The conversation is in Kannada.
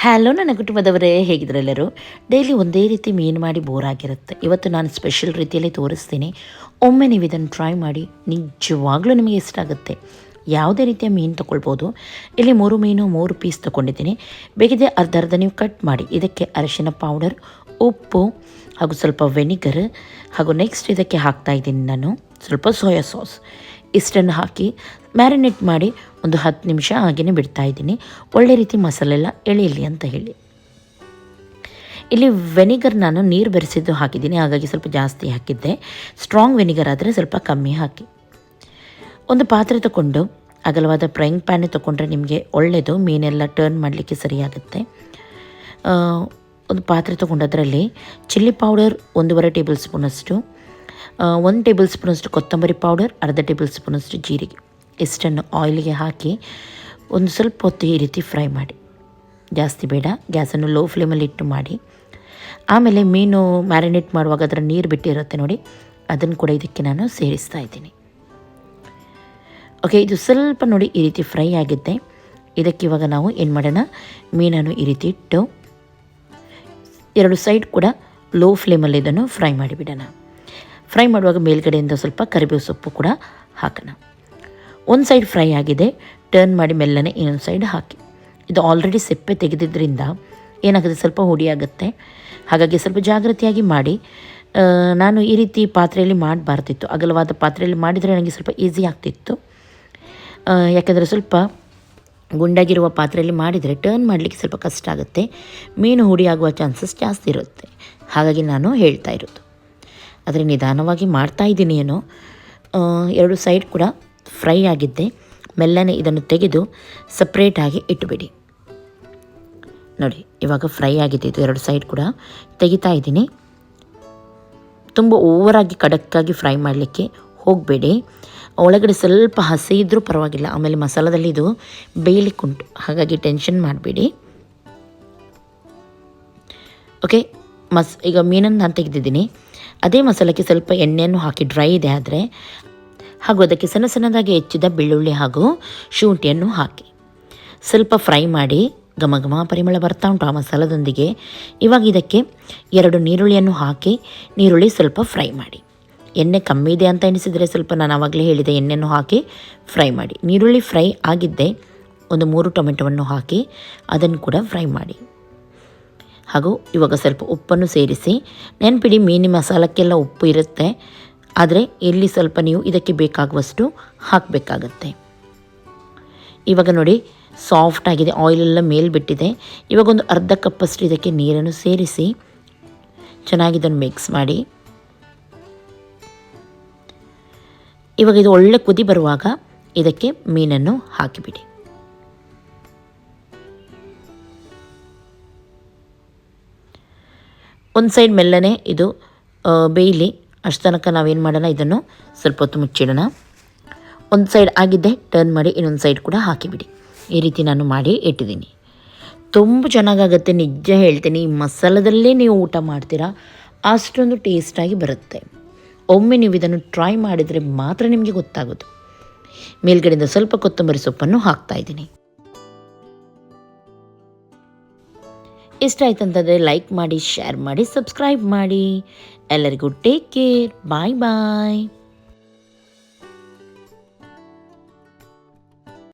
ಹಲೋ ನನ್ನ ಕುಟುಂಬದವರೇ ಹೇಗಿದ್ರೆಲ್ಲರೂ ಡೈಲಿ ಒಂದೇ ರೀತಿ ಮೀನು ಮಾಡಿ ಬೋರ್ ಆಗಿರುತ್ತೆ. ಇವತ್ತು ನಾನು ಸ್ಪೆಷಲ್ ರೀತಿಯಲ್ಲಿ ತೋರಿಸ್ತೀನಿ. ಒಮ್ಮೆ ನೀವು ಇದನ್ನು ಟ್ರೈ ಮಾಡಿ, ನಿಜವಾಗ್ಲೂ ನಿಮಗೆ ಇಷ್ಟ ಆಗುತ್ತೆ. ಯಾವುದೇ ರೀತಿಯ ಮೀನು ತೊಗೊಳ್ಬೋದು. ಇಲ್ಲಿ ಮೂರು ಮೀನು, ಮೂರು ಪೀಸ್ ತೊಗೊಂಡಿದ್ದೀನಿ. ಬೇಕಿದೆ ಅರ್ಧ ಅರ್ಧ ನೀವು ಕಟ್ ಮಾಡಿ. ಇದಕ್ಕೆ ಅರಿಶಿನ ಪೌಡರ್ ಉಪ್ಪು, ಹಾಗೂ ಸ್ವಲ್ಪ ವೆನಿಗರ್ ಹಾಗೂ ನೆಕ್ಸ್ಟ್ ಇದಕ್ಕೆ ಹಾಕ್ತಾ ಇದ್ದೀನಿ ನಾನು. ಸ್ವಲ್ಪ ಸೋಯಾ ಸಾಸ್ ಇಷ್ಟನ್ನು ಹಾಕಿ ಮ್ಯಾರಿನೇಟ್ ಮಾಡಿ ಒಂದು ಹತ್ತು ನಿಮಿಷ ಹಾಗೆಯೇ ಬಿಡ್ತಾ ಇದ್ದೀನಿ. ಒಳ್ಳೆ ರೀತಿ ಮಸಾಲೆಲ್ಲ ಎಳೆಯಲಿ ಅಂತ ಹೇಳಿ. ಇಲ್ಲಿ ವೆನಿಗರ್ ನಾನು ನೀರು ಬೆರೆಸಿದ್ದು ಹಾಕಿದ್ದೀನಿ. ಹಾಗಾಗಿ ಸ್ವಲ್ಪ ಜಾಸ್ತಿ ಹಾಕಿದ್ದೆ. ಸ್ಟ್ರಾಂಗ್ ವೆನಿಗರ್ ಆದರೆ ಸ್ವಲ್ಪ ಕಮ್ಮಿ ಹಾಕಿ. ಒಂದು ಪಾತ್ರೆ ತಗೊಂಡು ಅಗಲವಾದ ಫ್ರೈಯಿಂಗ್ ಪ್ಯಾನ್ ತೊಗೊಂಡ್ರೆ ನಿಮಗೆ ಒಳ್ಳೆಯದು ಮೀನೆಲ್ಲ ಟರ್ನ್ ಮಾಡಲಿಕ್ಕೆ ಸರಿಯಾಗುತ್ತೆ. ಒಂದು ಪಾತ್ರೆ ತೊಗೊಂಡು ಅದರಲ್ಲಿ ಚಿಲ್ಲಿ ಪೌಡರ್ ಒಂದೂವರೆ ಟೇಬಲ್ ಸ್ಪೂನಷ್ಟು ಒಂದು ಟೇಬಲ್ ಸ್ಪೂನಷ್ಟು ಕೊತ್ತಂಬರಿ ಪೌಡರ್ ಅರ್ಧ ಟೇಬಲ್ ಸ್ಪೂನಷ್ಟು ಜೀರಿಗೆ ಇಷ್ಟನ್ನು ಆಯಿಲಿಗೆ ಹಾಕಿ ಒಂದು ಸ್ವಲ್ಪ ಹೊತ್ತು ಈ ರೀತಿ ಫ್ರೈ ಮಾಡಿ. ಜಾಸ್ತಿ ಬೇಡ, ಗ್ಯಾಸನ್ನು ಲೋ ಫ್ಲೇಮಲ್ಲಿ ಇಟ್ಟು ಮಾಡಿ. ಆಮೇಲೆ ಮೀನು ಮ್ಯಾರಿನೇಟ್ ಮಾಡುವಾಗ ಅದರ ನೀರು ಬಿಟ್ಟಿರುತ್ತೆ ನೋಡಿ, ಅದನ್ನು ಕೂಡ ಇದಕ್ಕೆ ನಾನು ಸೇರಿಸ್ತಾ ಇದ್ದೀನಿ. ಓಕೆ ಇದು ಸ್ವಲ್ಪ ನೋಡಿ ಈ ರೀತಿ ಫ್ರೈ ಆಗಿದ್ದೆ. ಇದಕ್ಕೆ ಇವಾಗ ನಾವು ಏನು ಮಾಡೋಣ, ಮೀನನ್ನು ಈ ರೀತಿ ಇಟ್ಟು ಎರಡು ಸೈಡ್ ಕೂಡ ಲೋ ಫ್ಲೇಮಲ್ಲಿ ಇದನ್ನು ಫ್ರೈ ಮಾಡಿಬಿಡೋಣ ಫ್ರೈ ಮಾಡುವಾಗ ಮೇಲ್ಗಡೆಯಿಂದ ಸ್ವಲ್ಪ ಕರಿಬೇವು ಸೊಪ್ಪು ಕೂಡ ಹಾಕೋಣ. ಒಂದು ಸೈಡ್ ಫ್ರೈ ಆಗಿದೆ. ಟರ್ನ್ ಮಾಡಿ ಮೆಲ್ಲನೆ ಇನ್ನೊಂದು ಸೈಡ್ ಹಾಕಿ. ಇದು ಆಲ್ರೆಡಿ ಸೆಪ್ಪೆ ತೆಗೆದಿದ್ದರಿಂದ ಏನಾಗುತ್ತೆ? ಸ್ವಲ್ಪ ಹುಡಿ ಆಗುತ್ತೆ. ಹಾಗಾಗಿ ಸ್ವಲ್ಪ ಜಾಗ್ರತೆಯಾಗಿ ಮಾಡಿ. ನಾನು ಈ ರೀತಿ ಪಾತ್ರೆಯಲ್ಲಿ ಮಾಡಬಾರ್ದಿತ್ತು. ಅಗಲವಾದ ಪಾತ್ರೆಯಲ್ಲಿ ಮಾಡಿದರೆ ನನಗೆ ಸ್ವಲ್ಪ ಈಸಿ ಆಗ್ತಿತ್ತು. ಯಾಕೆಂದರೆ ಯಾಕಂದರೆ ಸ್ವಲ್ಪ ಗುಂಡಾಗಿರುವ ಪಾತ್ರೆಯಲ್ಲಿ ಮಾಡಿದರೆ ಟರ್ನ್ ಮಾಡಲಿಕ್ಕೆ ಸ್ವಲ್ಪ ಕಷ್ಟ ಆಗುತ್ತೆ. ಮೀನು ಹುಡಿಯಾಗುವ ಚಾನ್ಸಸ್ ಜಾಸ್ತಿ ಇರುತ್ತೆ. ಹಾಗಾಗಿ ನಾನು ಹೇಳ್ತಾ ಇರೋದು. ಆದರೆ ನಿಧಾನವಾಗಿ ಮಾಡ್ತಾ ಇದ್ದೀನಿ ಏನೋ. ಎರಡು ಸೈಡ್ ಕೂಡ ಫ್ರೈ ಆಗಿದ್ದೆ. ಮೆಲ್ಲನೆ ಇದನ್ನು ತೆಗೆದು ಸಪ್ರೇಟಾಗಿ ಇಟ್ಟುಬಿಡಿ. ನೋಡಿ, ಇವಾಗ ಫ್ರೈ ಆಗಿದೆ. ಇದು ಎರಡು ಸೈಡ್ ಕೂಡ ತೆಗಿತಾ ಇದ್ದೀನಿ. ತುಂಬ ಓವರಾಗಿ ಖಡಕ್ಕಾಗಿ ಫ್ರೈ ಮಾಡಲಿಕ್ಕೆ ಹೋಗಬೇಡಿ. ಒಳಗಡೆ ಸ್ವಲ್ಪ ಹಸಿ ಇದ್ದರೂ ಪರವಾಗಿಲ್ಲ. ಆಮೇಲೆ ಮಸಾಲದಲ್ಲಿ ಇದು ಬೇಯಲಿಕ್ಕುಂಟು ಹಾಗಾಗಿ ಟೆನ್ಷನ್ ಮಾಡಬೇಡಿ. ಓಕೆ ಮಸ್, ಈಗ ಮೀನನ್ನು ನಾನು ತೆಗೆದಿದ್ದೀನಿ. ಅದೇ ಮಸಾಲಕ್ಕೆ ಸ್ವಲ್ಪ ಎಣ್ಣೆಯನ್ನು ಹಾಕಿ ಡ್ರೈ ಇದೆ ಆದರೆ, ಹಾಗೂ ಅದಕ್ಕೆ ಸಣ್ಣ ಸಣ್ಣದಾಗಿ ಹೆಚ್ಚಿದ ಬೆಳ್ಳುಳ್ಳಿ ಹಾಗೂ ಶುಂಠಿಯನ್ನು ಹಾಕಿ. ಸ್ವಲ್ಪ ಫ್ರೈ ಮಾಡಿ ಘಮ ಘಮ ಪರಿಮಳ ಬರ್ತಾ ಉಂಟು ಆ ಮಸಾಲದೊಂದಿಗೆ. ಇವಾಗ ಇದಕ್ಕೆ ಎರಡು ನೀರುಳ್ಳಿಯನ್ನು ಹಾಕಿ ನೀರುಳ್ಳಿ ಸ್ವಲ್ಪ ಫ್ರೈ ಮಾಡಿ. ಎಣ್ಣೆ ಕಮ್ಮಿ ಇದೆ ಅಂತ ಎನಿಸಿದರೆ ಸ್ವಲ್ಪ ನಾನು ಆವಾಗಲೇ ಹೇಳಿದೆ ಎಣ್ಣೆಯನ್ನು ಹಾಕಿ ಫ್ರೈ ಮಾಡಿ. ನೀರುಳ್ಳಿ ಫ್ರೈ ಆಗಿದ್ದೆ ಒಂದು ಮೂರು ಟೊಮೆಟೊವನ್ನು ಹಾಕಿ ಅದನ್ನು ಕೂಡ ಫ್ರೈ ಮಾಡಿ. ಹಾಗೂ ಇವಾಗ ಸ್ವಲ್ಪ ಉಪ್ಪನ್ನು ಸೇರಿಸಿ. ನೆನ್ಪಿಡಿ, ಮೀನಿ ಮಸಾಲಕ್ಕೆಲ್ಲ ಉಪ್ಪು ಇರುತ್ತೆ. ಆದರೆ ಇಲ್ಲಿ ಸ್ವಲ್ಪ ನೀವು ಇದಕ್ಕೆ ಬೇಕಾಗುವಷ್ಟು ಹಾಕಬೇಕಾಗತ್ತೆ. ಇವಾಗ ನೋಡಿ, ಸಾಫ್ಟ್ ಆಗಿದೆ, ಆಯಿಲೆಲ್ಲ ಮೇಲೆ ಬಿಟ್ಟಿದೆ ಇವಾಗ ಒಂದು ಅರ್ಧ ಕಪ್ಪಷ್ಟು ಇದಕ್ಕೆ ನೀರನ್ನು ಸೇರಿಸಿ ಚೆನ್ನಾಗಿ ಇದನ್ನು ಮಿಕ್ಸ್ ಮಾಡಿ. ಇವಾಗ ಇದು ಒಳ್ಳೆ ಕುದಿ ಬರುವಾಗ ಇದಕ್ಕೆ ಮೀನನ್ನು ಹಾಕಿಬಿಡಿ. ಒಂದು ಸೈಡ್ ಮೆಲ್ಲನೆ ಇದು ಬೇಯಲಿ. ಅಷ್ಟು ತನಕ ನಾವೇನು ಮಾಡೋಣ, ಇದನ್ನು ಸ್ವಲ್ಪ ಹೊತ್ತು ಮುಚ್ಚಿಡೋಣ. ಒಂದು ಸೈಡ್ ಆಗಿದ್ದೆ ಟರ್ನ್ ಮಾಡಿ ಇನ್ನೊಂದು ಸೈಡ್ ಕೂಡ ಹಾಕಿಬಿಡಿ. ಈ ರೀತಿ ನಾನು ಮಾಡಿ ಇಟ್ಟಿದ್ದೀನಿ. ತುಂಬ ಚೆನ್ನಾಗಾಗತ್ತೆ, ನಿಜ ಹೇಳ್ತೀನಿ. ಈ ಮಸಾಲದಲ್ಲೇ ನೀವು ಊಟ ಮಾಡ್ತೀರಾ, ಅಷ್ಟೊಂದು ಟೇಸ್ಟಾಗಿ ಬರುತ್ತೆ. ಒಮ್ಮೆ ನೀವು ಇದನ್ನು ಟ್ರೈ ಮಾಡಿದರೆ ಮಾತ್ರ ನಿಮಗೆ ಗೊತ್ತಾಗೋದು. ಮೇಲ್ಗಡೆಯಿಂದ ಸ್ವಲ್ಪ ಕೊತ್ತಂಬರಿ ಸೊಪ್ಪನ್ನು ಹಾಕ್ತಾ ಇಷ್ಟ ಆಯ್ತಂತಂದರೆ ಲೈಕ್ ಮಾಡಿ ಶೇರ್ ಮಾಡಿ ಸಬ್ಸ್ಕ್ರೈಬ್ ಮಾಡಿ. ಎಲ್ಲರಿಗೂ ಟೇಕ್ ಕೇರ್ ಬಾಯ್ ಬಾಯ್